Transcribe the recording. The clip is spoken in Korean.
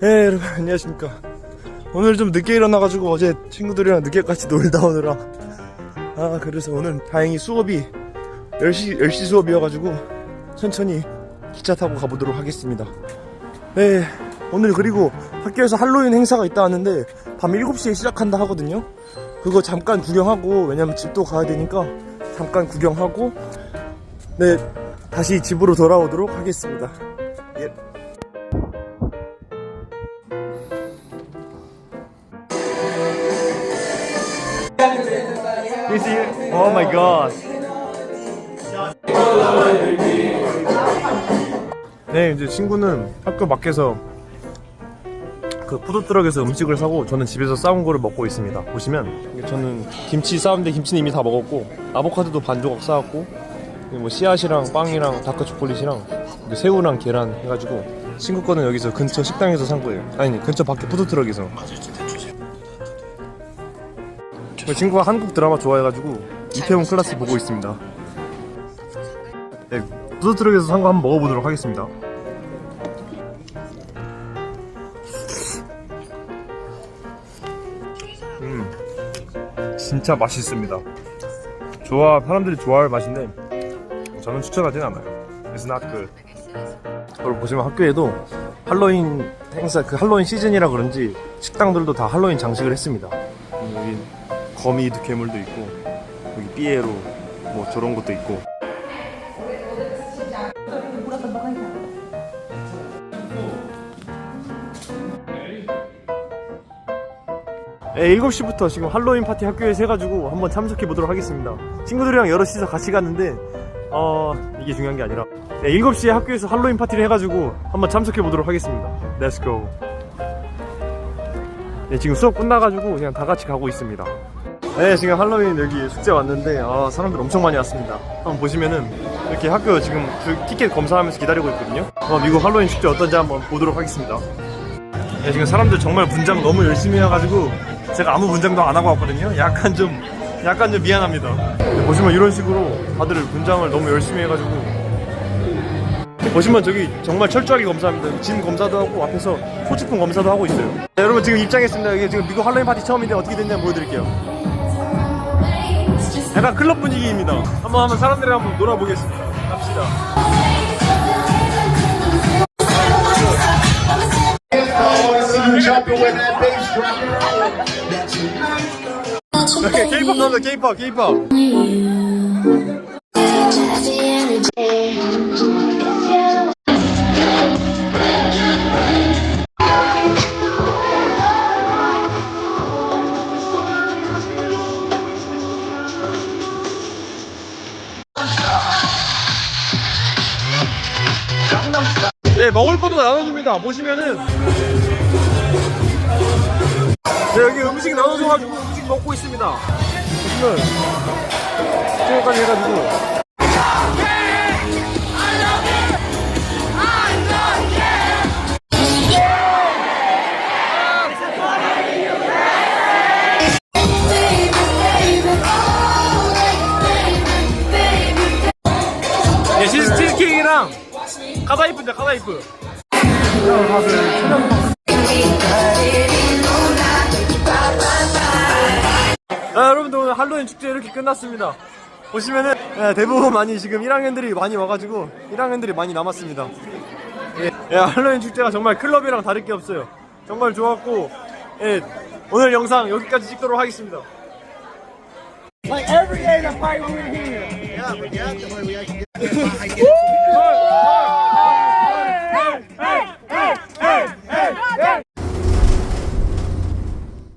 네 여러분 안녕하십니까. 오늘 좀 늦게 일어나가지고 어제 친구들이랑 늦게까지 놀다 오느라. 아 그래서 오늘 다행히 수업이 10시, 10시 수업이어가지고 천천히 기차 타고 가보도록 하겠습니다. 네 오늘 그리고 학교에서 할로윈 행사가 있다 하는데 밤 7시에 시작한다 하거든요. 그거 잠깐 구경하고 왜냐면 집도 가야 되니까 잠깐 구경하고 네 다시 집으로 돌아오도록 하겠습니다 Is he? Oh my god. 네, 이제 친구는 학교 밖에서 그 푸드트럭에서 음식을 사고 저는 집에서 싸운 거를 먹고 있습니다. 보시면 저는 김치 싸운데 김치는 이미 다 먹었고 아보카도도 반 조각 싸왔고 뭐 씨앗이랑 빵이랑 다크 초콜릿이랑 새우랑 계란 해가지고 친구 거는 여기서 근처 식당에서 산 거예요. 아니 근처 밖에 푸드트럭에서. 그 친구가 한국 드라마 좋아해가지고 이태원 클라스 보고 있습니다. 네, 푸드트럭에서 산 거 한번 먹어보도록 하겠습니다. 음, 진짜 맛있습니다. 좋아, 사람들이 좋아할 맛인데 저는 추천하진 않아요. It's not good. 여러분 보시면 학교에도 할로윈 행사, 그 할로윈 시즌이라 그런지 식당들도 다 할로윈 장식을 했습니다. 음, 여기 거미 괴물도 있고 여기 삐에로 뭐 저런 것도 있고 네, 7시부터 지금 할로윈 파티 학교에서 해가지고 한번 참석해 보도록 하겠습니다. 친구들이랑 여럿이서 같이 갔는데 어 이게 중요한 게 아니라 네, 7시에 학교에서 할로윈 파티를 해가지고 한번 참석해 보도록 하겠습니다. Let's. 네, 지금 수업 끝나가지고 그냥 다 같이 가고 있습니다. 네, 지금 할로윈 여기 숙제 왔는데 아, 사람들 엄청 많이 왔습니다. 한번 보시면은 이렇게 학교 지금 줄- 티켓 검사하면서 기다리고 있거든요. 어, 미국 할로윈 축제 어떤지 한번 보도록 하겠습니다. 네, 지금 사람들 정말 분장 너무 열심히 해가지고 제가 아무 분장도 안 하고 왔거든요. 약간 좀 약간 좀 미안합니다. 네, 보시면 이런 식으로 다들 분장을 너무 열심히 해가지고 보시면 저기 정말 철저하게 검사합니다. 짐 검사도 하고 앞에서 소지품 검사도 하고 있어요. 네, 여러분 지금 입장했습니다. 이게 지금 미국 할로윈 파티 처음인데 어떻게 됐냐 보여드릴게요. 약간 클럽 분위기입니다. 한번 한번 사람들이랑 한번 놀아보겠습니다. 갑시다. 오케이, K-pop 나온다. K-pop, K-pop. 네, 먹을 것도 나눠줍니다. 보시면은. 네, 여기 음식 나눠줘가지고 음식 먹고 있습니다. 보시면, 저거까지 해가지고. 네, 치즈 케이크랑 카다이프인데, 카다이프. 아, 여러분들 오늘 할로윈 축제 이렇게 끝났습니다. 보시면은 예, 대부분 많이 지금 1학년들이 많이 와가지고 1학년들이 많이 남았습니다. 예, 예, 할로윈 축제가 정말 클럽이랑 다를 게 없어요. 정말 좋았고 예, 오늘 영상 여기까지 찍도록 하겠습니다. Like every day the fight we're here. Yeah, we got the way we